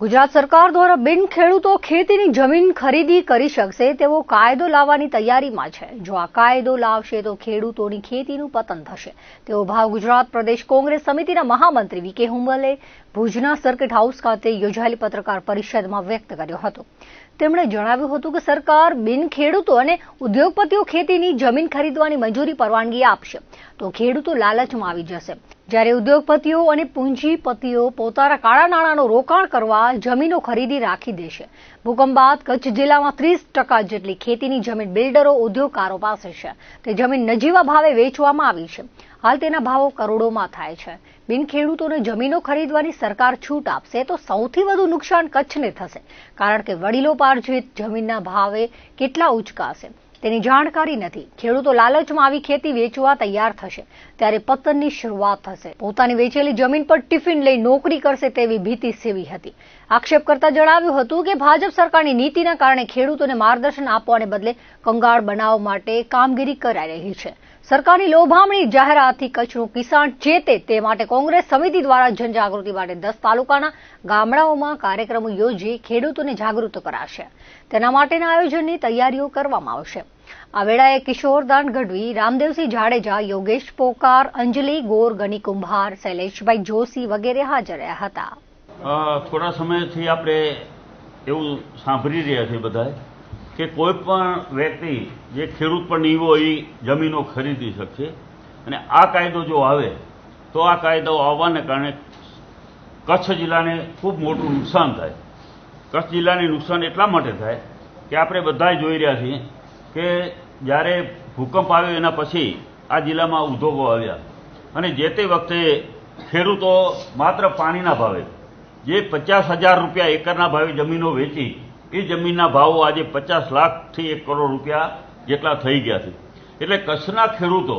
ગુજરાત સરકાર દ્વારા બિન ખેડૂતો ખેતીની જમીન ખરીદી કરી શકશે તેવો કાયદો લાવવાની તૈયારીમાં છે. જો આ કાયદો લાવશે તો ખેડૂતોની ખેતીનું પતન થશે. તેવો ભાવ ગુજરાત પ્રદેશ કોંગ્રેસ સમિતિના મહામંત્રી વીકે હુંબલે ભુજના સર્કિટ હાઉસ ખાતે યોજાયેલી પત્રકાર પરિષદમાં વ્યક્ત કર્યો હતો. તેમણે જણાવ્યું હતું કે સરકાર બિન ખેડૂતો અને ઉદ્યોગપતિઓ ખેતીની જમીન ખરીદવાની મંજૂરી પરવાનગી આપશે. તો ખેડૂતો લાલચમાં આવી જશે. જ્યારે ઉદ્યોગપતિઓ અને પૂંજીપતિઓ પોતાના કાળા નાણાંનું રોકાણ કરવા જમીનો ખરીદી રાખી દેશે ભૂકંપ બાદ કચ્છ જિલ્લામાં ત્રીસ ટકા જેટલી ખેતીની જમીન બિલ્ડરો, ઉદ્યોગકારો પાસે છે. તે જમીન નજીવા ભાવે વેચવામાં આવી છે. હાલ તેના ભાવો કરોડોમાં થાય છે. બિન ખેડૂતોને જમીનો ખરીદવાની સરકાર છૂટ આપશે તો સૌથી વધુ નુકસાન કચ્છને થશે, કારણ કે વડીલો પાર્જિત જમીનના ભાવે કેટલા ઉચકાશે. તેની જાણકારી નથી. ખેડૂતો લાલચમાં આવી ખેતી વેચવા તૈયાર થશે. ત્યારે પતનની શરૂઆત થશે. પોતાની વેચેલી જમીન પર ટિફિન લઈ નોકરી કરશે તેવી ભીતિ સેવી હતી. આક્ષેપ કરતા જણાવ્યું હતું કે ભાજપ સરકારની નીતિના કારણે ખેડૂતોને માર્ગદર્શન આપવાને બદલે કંગાળ બનાવવા માટે કામગીરી કરાઈ રહી છે. સરકારની લોભામણી જાહેરાતથી કચ્છનું કિસાન ચેતે તે માટે કોંગ્રેસ સમિતિ દ્વારા જનજાગૃતિ માટે દસ તાલુકાના ગામડાઓમાં કાર્યક્રમો યોજી ખેડૂતોને જાગૃત કરાશે. તેના માટેના આયોજનની તૈયારીઓ કરવામાં આવશે. આ વેળાએ કિશોરદાન ગઢવી રામદેવસિંહ જાડેજા, યોગેશ પોકાર, અંજલિ ગોર ગની કુંભાર, શૈલેષભાઈ જોશી વગેરે હાજર રહ્યા હતા. થોડા સમયથી આપણે એવું સાંભળી રહ્યા છીએ બધા કે કોઈ પણ વ્યક્તિ જે ખેડૂત પણ નહીં હોય એ જમીનો ખરીદી શકશે. અને આ કાયદો જો આવે, તો આ કાયદો આવવાને કારણે કચ્છ જિલ્લાને ખૂબ મોટું નુકસાન થાય. કચ્છ જિલ્લાને નુકસાન એટલા માટે થાય કે આપણે બધા જોઈ રહ્યા છીએ કે જ્યારે ભૂકંપ આવ્યો એના પછી આ જિલ્લામાં ઉદ્યોગો આવ્યા. અને જે તે વખતે ખેડૂતો માત્ર પાણીના ભાવે, જે પચાસ હજાર રૂપિયા એકરના ભાવે જમીનો વેચી એ જમીનના ભાવો આજે પચાસ લાખથી એક કરોડ રૂપિયા જેટલા થઈ ગયા છે. એટલે કચ્છના ખેડૂતો,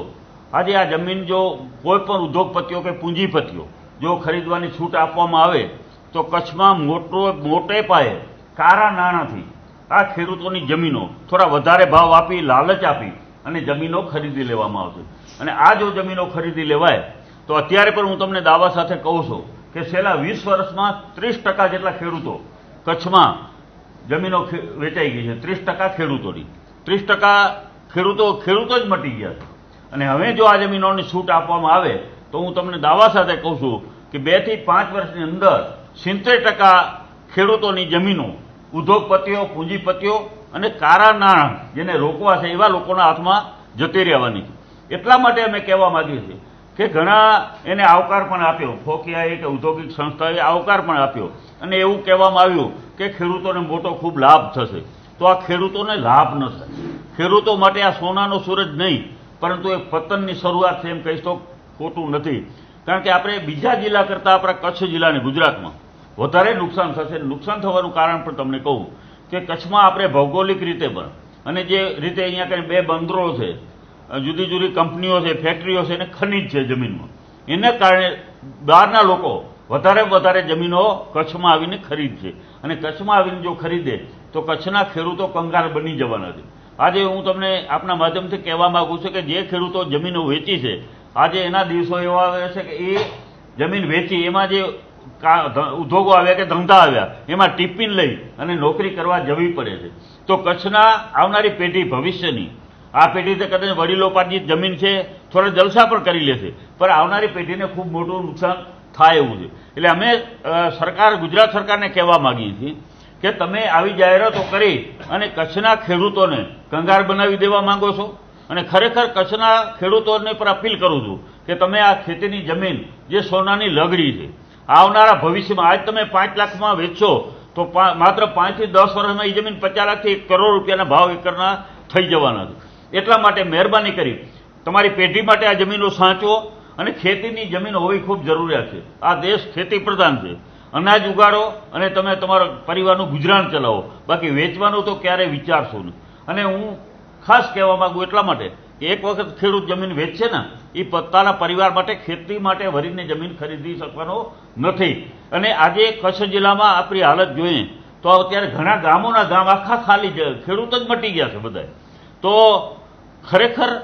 આજે આ જમીન જો કોઈ પણ ઉદ્યોગપતિઓ કે પૂંજીપતિઓ જો ખરીદવાની છૂટ આપવામાં આવે, તો કચ્છમાં મોટો, મોટે પાયે કારા નાણાંથી આ ખેડૂતોની જમીનો થોડા વધારે ભાવ આપી, લાલચ આપી અને જમીનો ખરીદી લેવામાં આવશે. અને આ જો જમીનો ખરીદી લેવાય, તો અત્યારે પણ હું તમને દાવા સાથે કહું છું કે છેલ્લા વીસ વર્ષમાં ત્રીસ ટકા જેટલા ખેડૂતો કચ્છમાં જમીનો વેચાઈ ગઈ છે. ત્રીસ ટકા ખેડૂતોની. ત્રીસ ટકા ખેડૂતો ખેડૂતો જ મટી ગયા છે. અને હવે જો આ જમીનોની છૂટ આપવામાં આવે, તો હું તમને દાવા સાથે કહું છું કે બેથી પાંચ વર્ષની અંદર સિત્તેર ટકા ખેડૂતોની જમીનો, ઉદ્યોગપતિઓ, પૂંજીપતિઓ અને કારા નાણાં જેને રોકવા છે, એવા લોકોના હાથમાં જતી રહેવાની એટલા માટે અમે કહેવા માગીએ છીએ કે ઘણા એને આવકાર પણ આપ્યો. ફોકિયાએ કે ઔદ્યોગિક સંસ્થાએ આવકાર પણ આપ્યો. અને એવું કહેવામાં આવ્યું કે ખેડૂતોને મોટો ખૂબ લાભ થશે. તો આ ખેડૂતોને લાભ ન થાય. ખેડૂતો માટે આ સોનાનો સૂરજ નહીં, પરંતુ એ પતનની શરૂઆત છે એમ કહીશ તો ખોટું નથી. કારણ કે આપણે બીજા જિલ્લા કરતાં આપણા કચ્છ જિલ્લાને ગુજરાતમાં વધારે નુકસાન થશે. નુકસાન થવાનું કારણ પણ તમને કહું કે કચ્છમાં આપણે ભૌગોલિક રીતે પણ અને જે રીતે અહીંયા કંઈ બે બંદરો છે જુદી જુદી કંપનીઓ છે, ફેક્ટરીઓ છે, એને ખનીજ છે જમીનમાં. એને કારણે બહારના લોકો વધારે વધારે જમીનો કચ્છમાં આવીને ખરીદશે અને કચ્છમાં આવીને જો ખરીદે, તો કચ્છના ખેડૂતો કંગાર બની જવાના છે. આજે હું તમને આપના માધ્યમથી કહેવા માગું છું કે જે ખેડૂતો જમીનો વેચી છે, આજે એના દિવસો એવા આવે છે કે એ જમીન વેચી, એમાં જે ઉદ્યોગો આવ્યા કે ધંધા આવ્યા, એમાં ટિફિન લઈ અને નોકરી કરવા જવી પડે છે. તો કચ્છના આવનારી પેઢી ભવિષ્યની આ પેઢી તો કદાચ વડીલો પાર્જિત જમીન છે, થોડા જલસા પણ કરી લેશે પણ આવનારી પેઢીને ખૂબ મોટું નુકસાન થાય એવું છે. એટલે અમે સરકાર, ગુજરાત સરકારને કહેવા માંગીએ છીએ કે તમે આવી જાહેરાતો કરી અને કચ્છના ખેડૂતોને કંગાર બનાવી દેવા માંગો છો. અને ખરેખર કચ્છના ખેડૂતોને પર અપીલ કરું છું કે તમે આ ખેતીની જમીન, જે સોનાની લગડી છે, આવનારા ભવિષ્યમાં, આજ તમે પાંચ લાખમાં વેચશો, તો માત્ર પાંચથી દસ વર્ષમાં એ જમીન પચાસ લાખથી એક કરોડ રૂપિયાના ભાવ એકરના થઈ જવાના છે. એટલા માટે મહેરબાની કરી. તમારી પેઢી માટે આ જમીનો સાચવો અને ખેતીની જમીન હોવી ખૂબ જરૂરિયાત છે. આ દેશ ખેતી પ્રધાન છે. અનાજ ઉગાડો અને તમે તમારા પરિવારનું ગુજરાન ચલાવો. બાકી વેચવાનું તો ક્યારેય વિચારશો નહીં. અને હું ખાસ કહેવા માંગુ એટલા માટે કે એક વખત ખેડૂત જમીન વેચશે ને એ પોતાના પરિવાર માટે, ખેતી માટે ભરીને જમીન ખરીદી શકવાનો નથી. અને આજે કચ્છ જિલ્લામાં આપણી હાલત જોઈએ તો અત્યારે ઘણા ગામોના ગામ આખા ખાલી ખેડૂત જ મટી ગયા છે બધા તો ખરેખર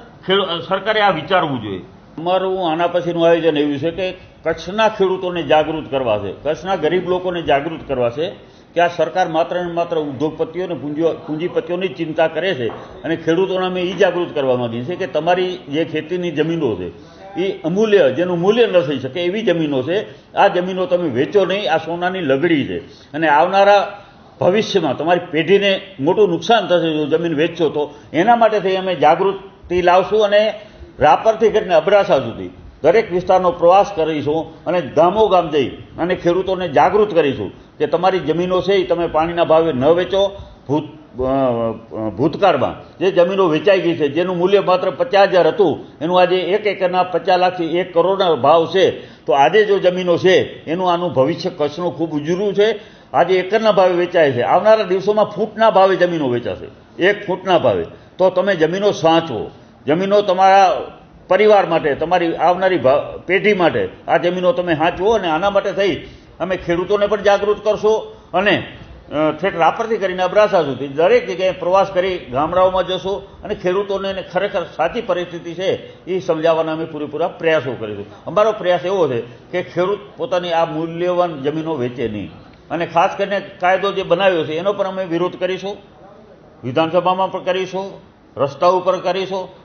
સરકારે આ વિચારવું જોઈએ. અમારું આના પછીનું આયોજન એવું છે કે કચ્છના ખેડૂતોને જાગૃત કરવા છે. કચ્છના ગરીબ લોકોને જાગૃત કરવા છે કે આ સરકાર માત્ર ને માત્ર ઉદ્યોગપતિઓ અને પૂંજી- પૂંજીપતિઓની ચિંતા કરે છે અને ખેડૂતોને અમે એ જાગૃત કરવા માંગીએ છીએ કે તમારી જે ખેતીની જમીનો છે એ અમૂલ્ય, જેનું મૂલ્ય ન થઈ શકે એવી જમીનો છે. આ જમીનો તમે વેચો નહીં, આ સોનાની લગડી છે. અને આવનારા ભવિષ્યમાં તમારી પેઢીને મોટું નુકસાન થશે જો જમીન વેચશો તો. એના માટે થઈ અમે જાગૃતિ લાવશું અને રાપરથી કરીને અબડાસા સુધી દરેક વિસ્તારનો પ્રવાસ કરીશું અને ગામો ગામ જઈ અને ખેડૂતોને જાગૃત કરીશું કે તમારી જમીનો છે એ તમે પાણીના ભાવે ન વેચો. ભૂત ભૂતકાળમાં જે જમીનો વેચાઈ ગઈ છે, જેનું મૂલ્ય માત્ર પચાસ હજાર હતું, એનું આજે એક એકરના પચાસ લાખથી એક કરોડના ભાવ છે. તો આજે જો જમીનો છે, એનું આનું ભવિષ્ય કચ્છનું ખૂબ ઉજળું છે. આજે એકરના ભાવે વેચાય છે. આવનારા દિવસોમાં ફૂટના ભાવે જમીનો વેચાશે. એક ફૂટના ભાવે. તો તમે જમીનો સાચવો. જમીનો તમારા પરિવાર માટે, તમારી આવનારી પેઢી માટે આ જમીનો તમે સાચવો અને આના માટે થઈ અમે ખેડૂતોને પણ જાગૃત કરશો અને ઠેઠ રાપરથી કરીને અબડાસા સુધી દરેક જગ્યાએ પ્રવાસ કરી ગામડાઓમાં જશો અને ખેડૂતોને એને ખરેખર સાચી પરિસ્થિતિ છે એ સમજાવવાના અમે પૂરેપૂરા પ્રયાસો કરીશું. અમારો પ્રયાસ એવો છે કે ખેડૂત પોતાની આ મૂલ્યવાન જમીનો વેચે નહીં. અને ખાસ કરીને કાયદો જે બનાવ્યો છે, એનો પણ અમે વિરોધ કરીશું. વિધાનસભામાં પણ કરીશું, રસ્તા ઉપર કરીશું.